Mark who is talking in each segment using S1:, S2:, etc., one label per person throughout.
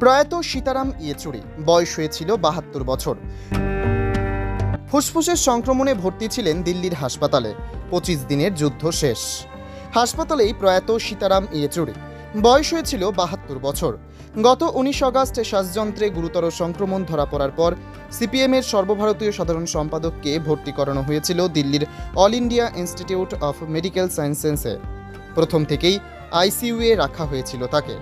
S1: প্রয়াত সীতারাম ইয়েচুরি, বয়স হয়েছিল বাহাত্তর বছর। ফুসফুসের সংক্রমণে ভর্তি ছিলেন দিল্লির হাসপাতালে। পঁচিশ দিনের যুদ্ধ শেষ। হাসপাতালেই প্রয়াত সীতারাম ইয়েচুরি, বয়স হয়েছিল বাহাত্তর বছর। গত উনিশ আগস্ট শ্বাসযন্ত্রে গুরুতর সংক্রমণ ধরা পড়ার পর সিপিএমের সর্বভারতীয় সাধারণ সম্পাদককে ভর্তি করানো হয়েছিল দিল্লির All India Institute of Medical সায়েন্সেসে। প্রথম থেকেই আইসিইউয়ে রাখা হয়েছিল তাকে।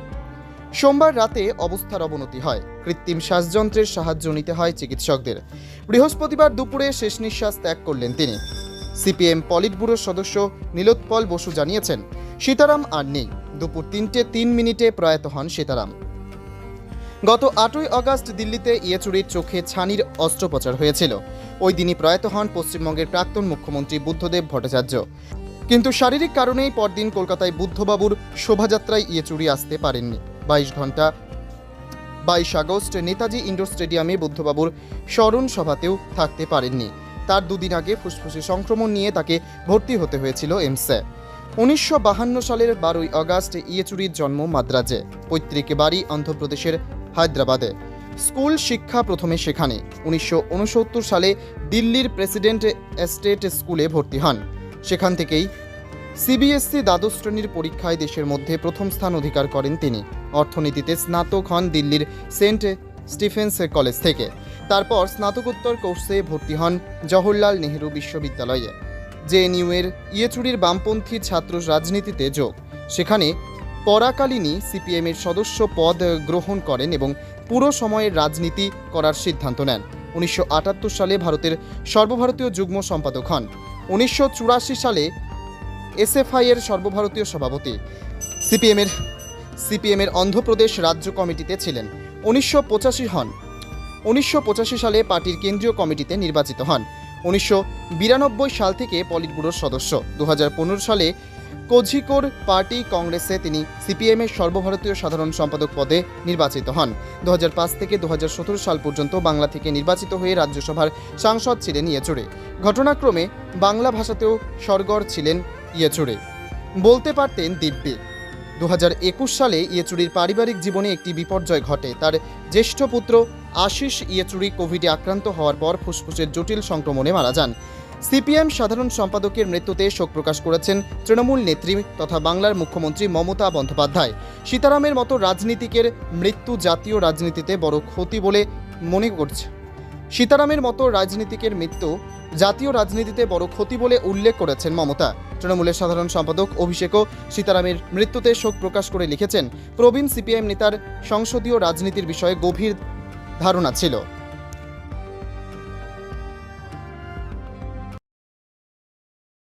S1: সোমবার রাতে অবস্থার অবনতি হয়। কৃত্রিম শ্বাসযন্ত্রের সাহায্য নিতে হয় চিকিৎসকদের। বৃহস্পতিবার দুপুরে শেষ নিঃশ্বাস ত্যাগ করলেন তিনি। সিপিএম পলিট ব্যুরোর সদস্য নীলোৎপল বসু জানিয়েছেন, সীতারাম আর নেই। দুপুর তিনটে তিন মিনিটে প্রয়াত হন সীতারাম। গত আটই আগস্ট দিল্লিতে ইয়েচুরির চোখে ছানির অস্ত্রোপচার হয়েছিল। ওই দিনই প্রয়াত হন পশ্চিমবঙ্গের প্রাক্তন মুখ্যমন্ত্রী বুদ্ধদেব ভট্টাচার্য। কিন্তু শারীরিক কারণেই পরদিন কলকাতায় বুদ্ধবাবুর শোভাযাত্রায় ইয়েচুরি আসতে পারেননি। বাইশ ঘণ্টা। বাইশ আগস্ট নেতাজি ইন্ডোর স্টেডিয়ামে বুদ্ধবাবুর স্মরণ সভাতেও থাকতে পারেননি। তার দুদিন আগে ফুসফুসে সংক্রমণ নিয়ে তাকে ভর্তি হতে হয়েছিল এমসে। উনিশশো বাহান্ন সালের বারোই আগস্ট ইয়েচুরির জন্ম মাদ্রাজে, পৈতৃক বাড়ি অন্ধ্রপ্রদেশের হায়দ্রাবাদে। স্কুল শিক্ষা প্রথমে সেখানে। উনিশশো উনসত্তর সালে দিল্লির প্রেসিডেন্ট এস্টেট স্কুলে ভর্তি হন। সেখান থেকেই সিবিএসসি দ্বাদশ শ্রেণির পরীক্ষায় দেশের মধ্যে প্রথম স্থান অধিকার করেন তিনি। অর্থনীতিতে স্নাতক হন দিল্লির সেন্ট স্টিফেন্স কলেজ থেকে। তারপর স্নাতকোত্তর কোর্সে ভর্তি হন জওহরলাল নেহেরু বিশ্ববিদ্যালয়ে। জেএনইউ এর ইয়েচুরির বামপন্থী ছাত্র রাজনীতিতে যোগ। সেখানে পরাকালীনই সিপিএমের সদস্য পদ গ্রহণ করেন এবং পুরো সময়ের রাজনীতি করার সিদ্ধান্ত নেন। উনিশশো আটাত্তর সালে ভারতের সর্বভারতীয় যুগ্ম সম্পাদক হন। উনিশশো চুরাশি সালে এসএফআই এর সর্বভারতীয় সভাপতি। সিপিএমের সিপিএমের অন্ধ্রপ্রদেশ রাজ্য কমিটিতে ছিলেন। উনিশশো পঁচাশি হন। উনিশশো পঁচাশি সালে পার্টির কেন্দ্রীয় কমিটিতে নির্বাচিত হন। উনিশশো বিরানব্বই সাল থেকে পলিট ব্যুরোর সদস্য। দু হাজার পনেরো সালে কোঝিকোর পার্টি কংগ্রেসে তিনি সিপিএমের সর্বভারতীয় সাধারণ সম্পাদক পদে নির্বাচিত হন। দু হাজার পাঁচ থেকে দু হাজার সতেরো সাল পর্যন্ত বাংলা থেকে নির্বাচিত হয়ে রাজ্যসভার সাংসদ ছিলেন ইয়েচুরে। ঘটনাক্রমে বাংলা ভাষাতেও সরগর ছিলেন ইয়েচুরে। বলতে পারতেন দিব্যে। দু সালে ইয়েচুরির পারিবারিক জীবনে একটি বিপর্যয় ঘটে। তার জ্যেষ্ঠ পুত্র আশিস ইয়েচুরি কোভিডে আক্রান্ত হওয়ার পর ফুসফুসের জটিল সংক্রমণে মারা যান। সিপিএম সাধারণ সম্পাদকের মৃত্যুতে শোক প্রকাশ করেছেন তৃণমূল নেত্রী তথা বাংলার মুখ্যমন্ত্রী মমতা বন্দ্যোপাধ্যায়। সীতারামের মতো রাজনীতিকের মৃত্যু জাতীয় রাজনীতিতে বড় ক্ষতি বলে মনে করছে সীতারামের মতো রাজনীতিকের মৃত্যু জাতীয় রাজনীতিতে বড় ক্ষতি বলে উল্লেখ করেছেন মমতা। তৃণমূলের সাধারণ সম্পাদক অভিষেকও সীতারামের মৃত্যুতে শোক প্রকাশ করে লিখেছেন, প্রবীণ সিপিএম নেতার সংসদীয় রাজনীতির বিষয়ে গভীর ধারণা ছিল।